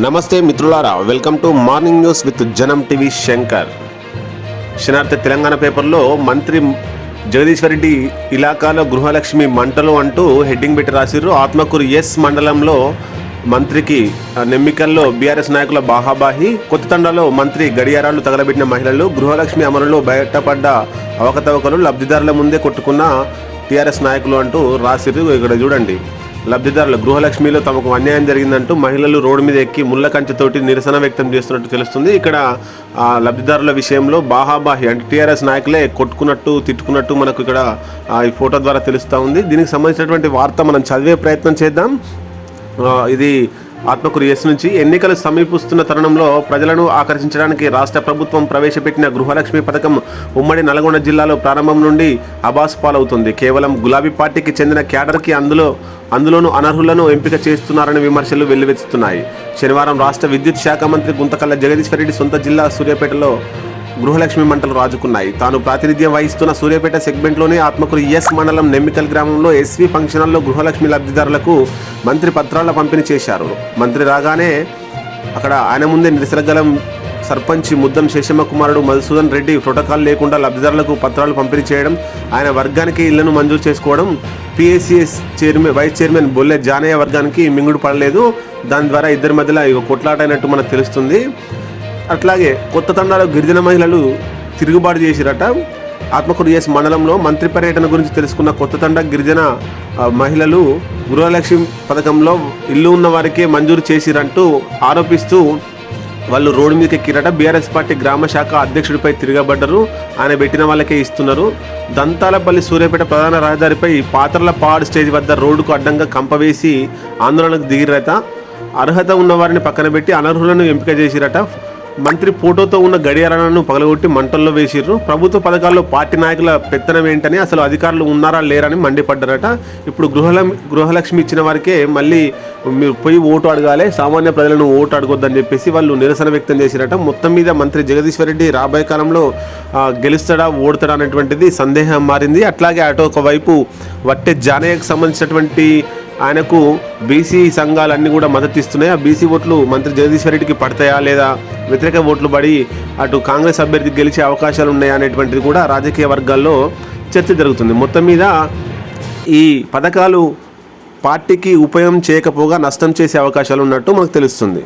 నమస్తే మిత్రులారా welcome to morning news with Janam TV Shankar. శనార్థ Telangana పేపర్లో మంత్రి జగదీశ్వర్ రెడ్డి ఇలాకాలో గృహలక్ష్మి మంటలు అంటూ హెడ్డింగ్ పెట్టి రాసిర్రు. ఆత్మకూరు ఎస్ మండలంలో మంత్రికి నెమ్మికల్లో బీఆర్ఎస్ నాయకుల బాహాబాహి కొత్త తండాలో మంత్రి గడియారాలు తగలబెట్టిన మహిళలు గృహలక్ష్మి అమలులో బయటపడ్డ అవకతవకలు లబ్ధిదారుల ముందే కొట్టుకున్న టీఆర్ఎస్ నాయకులు అంటూ రాసిర్రు. ఇక్కడ చూడండి. లబ్ధిదారులు గృహలక్ష్మిలో తమకు అన్యాయం జరిగిందంటూ మహిళలు రోడ్డు మీద ఎక్కి ముళ్ళ కంచెతోటి నిరసన వ్యక్తం చేస్తున్నట్టు తెలుస్తుంది. ఇక్కడ ఆ లబ్ధిదారుల విషయంలో బాహాబాహి అంటే టీఆర్ఎస్ నాయకులే కొట్టుకున్నట్టు తిట్టుకున్నట్టు మనకు ఇక్కడ ఈ ఫోటో ద్వారా తెలుస్తూ ఉంది. దీనికి సంబంధించినటువంటి వార్త మనం చదివే ప్రయత్నం చేద్దాం. ఇది ఆత్మకూరు ఎస్ నుంచి ఎన్నికలు సమీపిస్తున్న తరుణంలో ప్రజలను ఆకర్షించడానికి రాష్ట్ర ప్రభుత్వం ప్రవేశపెట్టిన గృహలక్ష్మి పథకం ఉమ్మడి నల్గొండ జిల్లాలో ప్రారంభం నుండి అబాస్ పాలవుతుంది. కేవలం గులాబీ పార్టీకి చెందిన క్యాడర్కి అందులో అందులోనూ అనర్హులను ఎంపిక చేస్తున్నారని విమర్శలు వెల్లువెత్తుతున్నాయి. శనివారం రాష్ట్ర విద్యుత్ శాఖ మంత్రి గుంతకల్ల జగదీశ్వర్ రెడ్డి సొంత జిల్లా సూర్యాపేటలో గృహలక్ష్మి మంటలు రాజుకున్నాయి. తాను ప్రాతినిధ్యం వహిస్తున్న సూర్యాపేట సెగ్మెంట్లోని ఆత్మకూరు ఎస్ మండలం నెమ్మికల్ గ్రామంలో ఎస్వి ఫంక్షన్ హాల్లో గృహలక్ష్మి లబ్ధిదారులకు మంత్రి పత్రాల పంపిణీ చేశారు. మంత్రి రాగానే అక్కడ ఆయన ముందే నిరసనగలం సర్పంచ్ ముద్దం శేషమ్మ కుమారుడు మధుసూదన్ రెడ్డి ప్రోటోకాల్ లేకుండా లబ్ధిదారులకు పత్రాలు పంపిణీ చేయడం ఆయన వర్గానికి ఇళ్ళను మంజూరు చేసుకోవడం PSCS chairman vice chairman Bolle Janayya వర్గానికి మింగుడు పడలేదు. దాని ద్వారా ఇద్దరి మధ్యలో కొట్లాటైనట్టు కొట్లాట అయినట్టు మనకు తెలుస్తుంది. అట్లాగే కొత్త తండాలో గిరిజన మహిళలు తిరుగుబాటు చేసిరట. ఆత్మకూరు మండలంలో మంత్రి పర్యటన గురించి తెలుసుకున్న కొత్త తండ గిరిజన మహిళలు గృహలక్ష్మి పథకంలో ఇల్లు ఉన్న వారికే మంజూరు చేసిరంటూ ఆరోపిస్తూ వాళ్ళు రోడ్డు మీదకి ఎక్కిరట. బీఆర్ఎస్ పార్టీ గ్రామ శాఖ అధ్యక్షుడిపై తిరగబడ్డరు. ఆయన పెట్టిన వాళ్ళకే ఇస్తున్నారు. దంతాలపల్లి సూర్యాపేట ప్రధాన రహదారిపై పాత్రల పాడు స్టేజ్ వద్ద రోడ్డుకు అడ్డంగా కంపవేసి ఆందోళనకు దిగిరట. అర్హత ఉన్నవారిని పక్కన పెట్టి అనర్హులను ఎంపిక చేసిరట. మంత్రి ఫోటోతో ఉన్న గడియారాలను పగలగొట్టి మంటల్లో వేసిర్రు. ప్రభుత్వ పథకాల్లో పార్టీ నాయకుల పెత్తనం ఏంటని అసలు అధికారులు ఉన్నారా లేరని మండిపడ్డారట. ఇప్పుడు గృహల గృహలక్ష్మి ఇచ్చిన వారికే మళ్ళీ మీరు పోయి ఓటు అడగాలి సామాన్య ప్రజలను ఓటు అడగొద్దని చెప్పేసి వాళ్ళు నిరసన వ్యక్తం చేసిరట. మొత్తం మీద మంత్రి జగదీశ్వర్ రెడ్డి రాబోయే కాలంలో గెలుస్తాడా ఓడతాడా అనేటువంటిది సందేహం మారింది. అట్లాగే అటు ఒకవైపు వట్టె జానయ్యకు సంబంధించినటువంటి ఆయనకు బీసీ సంఘాలన్నీ కూడా మద్దతు ఇస్తున్నాయి. ఆ బీసీ ఓట్లు మంత్రి జగదీశ్వర్ రెడ్డికి పడతాయా లేదా వ్యతిరేక ఓట్లు పడి అటు కాంగ్రెస్ అభ్యర్థికి గెలిచే అవకాశాలు ఉన్నాయా అనేటువంటిది కూడా రాజకీయ వర్గాల్లో చర్చ జరుగుతుంది. మొత్తం మీద ఈ పథకాలు పార్టీకి ఉపయోగం చేయకపోగా నష్టం చేసే అవకాశాలు ఉన్నట్టు మనకు తెలుస్తుంది.